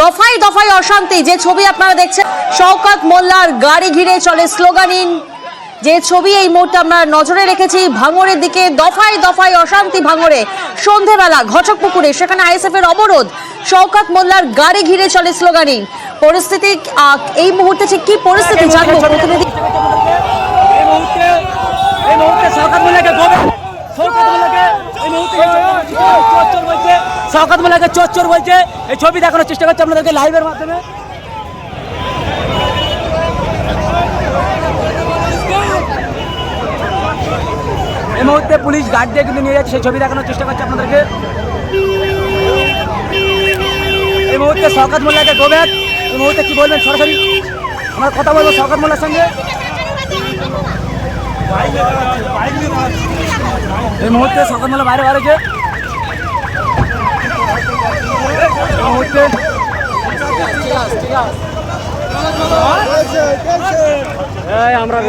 দফায় দফায় অশান্তি। যে ছবি আপনারা দেখছেন, শওকত মোল্লার গাড়ি ঘিরে চলে স্লোগানিন যে ছবি এই মুহূর্তে আমরা নজরে রেখেছি ভাঙরের দিকে দফায় দফায় অশান্তি ভাঙরে সন্ধেবেলা ঘটক পুকুরে সেখানে আইএসএফ এর অবরোধ, শওকত মোল্লার গাড়ি ঘিরে চলে স্লোগানিন পরিস্থিতি এই মুহূর্তে ঠিক কি পরিস্থিতি জানব? প্রতিনিধি এই মুহূর্তে এই মুহূর্তে শওকত মোল্লাকে গোবে শওকত মোল্লাকে এই মুহূর্তে চোর চোর বলছে শওকত মোল্লাকে চোর চোর বলছে। এই ছবি দেখানোর চেষ্টা করছে আপনাদেরকে লাইভের মাধ্যমে। এই মুহূর্তে পুলিশ গার্ড দিয়ে কিন্তু নিয়ে যাচ্ছে, সেই ছবি দেখানোর চেষ্টা করছে আপনাদেরকে। এই মুহূর্তে শওকত মোল্লাকে গোবেন এই মুহূর্তে কি বলবেন সরাসরি? আমার কথা বলব শওকত মোল্লার সঙ্গে। এই মুহূর্তে সকালবেলা বাইরে বার আমরা